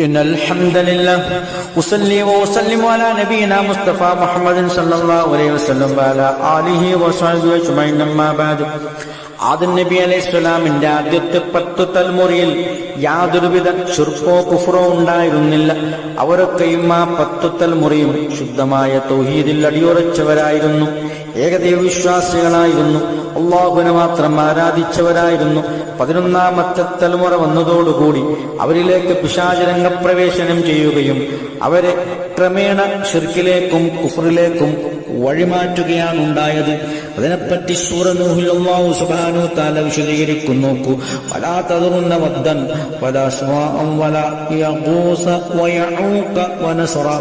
إن الحمد لله أصلي وأسلم على نبينا مصطفى محمد صلى الله عليه وسلم وعلى آله وصحبه أجمعين أما بعد ആദം നബി അലൈഹി സ്വലാമിന്റെ ആദ്യത്തെ പത്ത് തലമുറയിൽ യാതൊരുവിധ ചുർപ്പോ കുഫറോ ഉണ്ടായിരുന്നില്ല. അവരൊക്കെയും ആ പത്ത് തലമുറയും ശുദ്ധമായ തൗഹീദിൽ അടിയുറച്ചവരായിരുന്നു. ഏകദൈവ വിശ്വാസികളായിരുന്നു. അള്ളാഹുവിനെ മാത്രം ആരാധിച്ചവരായിരുന്നു. പതിനൊന്നാമത്തെ തലമുറ വന്നതോടുകൂടി അവരിലേക്ക് പിശാചരംഗ പ്രവേശനം ചെയ്യുകയും അവരെ ക്രമേണ ഷിർക്കിലേക്കും കുഫറിലേക്കും വഴിമാറ്റുകയാണ് ഉണ്ടായത്. അതിനെപ്പറ്റി സൂറനൂഹിൽ അള്ളാഹു സുബാനു താല വിശദീകരിക്കുന്നു. നോക്കൂ. വലാ തതുറുന്ന വദ്ദൻ വലാ സ്വാഅം വലാ യഗൂസ വയഊക വനസറ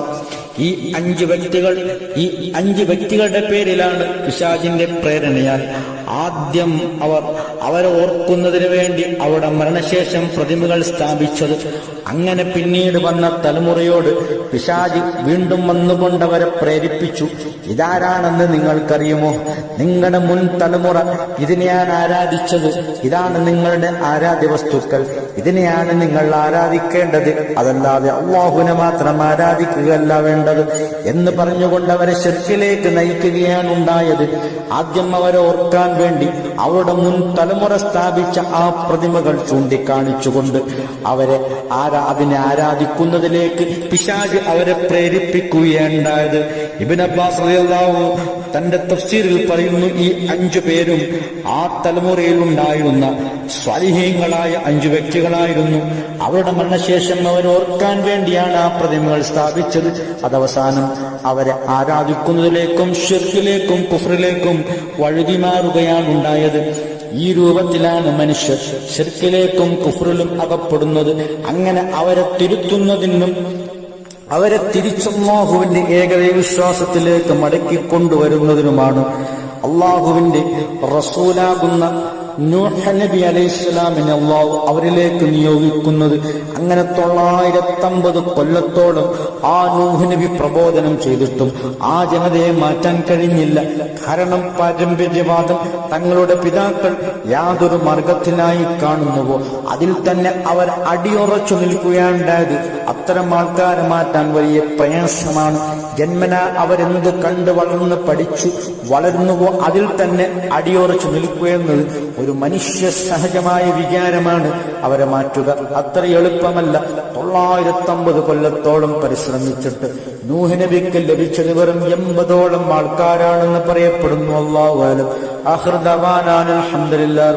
ഈ അഞ്ച് വ്യക്തികൾ ഈ അഞ്ച് വ്യക്തികളുടെ പേരിലാണ് പിശാജിന്റെ പ്രേരണയാൽ ആദ്യം അവർ അവരെ ഓർക്കുന്നതിന് വേണ്ടി അവിടെ മരണശേഷം പ്രതിമകൾ സ്ഥാപിച്ചത്. അങ്ങനെ പിന്നീട് വന്ന തലമുറയോട് പിശാജ് വീണ്ടും വന്നുകൊണ്ടവരെ പ്രേരിപ്പിച്ചു. ഇതാരാണെന്ന് നിങ്ങൾക്കറിയുമോ? നിങ്ങളുടെ മുൻ തലമുറ ഇതിനെയാണ് ആരാധിച്ചത്. ഇതാണ് നിങ്ങളുടെ ആരാധ്യ വസ്തുക്കൾ. ഇതിനെയാണ് നിങ്ങൾ ആരാധിക്കേണ്ടത്. അതല്ലാതെ അള്ളാഹുവിനെ മാത്രം ആരാധിക്കുകയല്ല വേണ്ടത് എന്ന് പറഞ്ഞുകൊണ്ട് അവരെ ശിർക്കിലേക്ക് നയിക്കുകയാണ് ഉണ്ടായത്. ആദ്യം അവരെ ഓർക്കാൻ വേണ്ടി അവരുടെ മുൻ തലമുറ സ്ഥാപിച്ച ആ പ്രതിമകൾ ചൂണ്ടിക്കാണിച്ചുകൊണ്ട് അവരെ ആരാ അതിനെ ആരാധിക്കുന്നതിലേക്ക് പിശാജ് അവരെ പ്രേരിപ്പിക്കുകയുണ്ടായത്. ഇബിൻ അബ്ബാസ് റളിയല്ലാഹു തന്റെ തഫ്സീറിൽ പറയുന്നു ഈ അഞ്ചു പേരും ആ തലമുറയിൽ ഉണ്ടായിരുന്ന സ്വാലിഹീങ്ങളായ അഞ്ചു വ്യക്തികളായിരുന്നു. അവരുടെ മരണശേഷം അവർ ഓർക്കാൻ വേണ്ടിയാണ് ആ പ്രതിമകൾ സ്ഥാപിച്ചത്. അതവസാനം അവരെ ആരാധിക്കുന്നതിലേക്കും ഷിർക്കിലേക്കും കുഫറിലേക്കും വഴുതി ഉണ്ടായത്. ഈ രൂപത്തിലാണ് മനുഷ്യർ ശരിക്കിലേക്കും കുഫറിലും അകപ്പെടുന്നത്. അങ്ങനെ അവരെ തിരുത്തുന്നതിനും അവരെ തിരിച്ചല്ലാഹുവിന്റെ ഏകദൈവ വിശ്വാസത്തിലേക്ക് മടക്കിക്കൊണ്ടുവരുന്നതിനുമാണ് അള്ളാഹുവിന്റെ റസൂലാകുന്ന നൂഹ നബി അലൈഹി സ്വലാമിനെ അള്ളാഹു അവരിലേക്ക് നിയോഗിക്കുന്നത് അങ്ങനെ തൊള്ളായിരത്തമ്പത് കൊല്ലത്തോളം ആ നൂഹ് നബി പ്രബോധനം ചെയ്തിട്ടും ആ ജനതയെ മാറ്റാൻ കഴിഞ്ഞില്ല. കാരണം പാരമ്പര്യവാദം തങ്ങളുടെ പിതാക്കൾ യാതൊരു മാർഗത്തിനായി കാണുന്നുവോ? അതിൽ തന്നെ അവർ അടിയുറച്ചു നിൽക്കുകയുണ്ടായത് അത്തരം ആൾക്കാരെ മാറ്റാൻ വലിയ പ്രയാസമാണ്. ജന്മന അവരെന്ത് കണ്ട് വളർന്ന് പഠിച്ചു വളരുന്നുവോ? അതിൽ തന്നെ അടിയുറച്ചു നിൽക്കുക ഒരു മനുഷ്യ സഹജമായ വികാരമാണ് അവരെ മാറ്റുക. അത്ര എളുപ്പമല്ല. തൊള്ളായിരത്തമ്പത് കൊല്ലത്തോളം പരിശ്രമിച്ചിട്ട് നൂഹിനബിക്ക് ലഭിച്ചത് വെറും എൺപതോളം ആൾക്കാരാണെന്ന് പറയപ്പെടുന്നു. അള്ളാഹു ആലം അഹൃദവാനാൻ അലഹമില്ല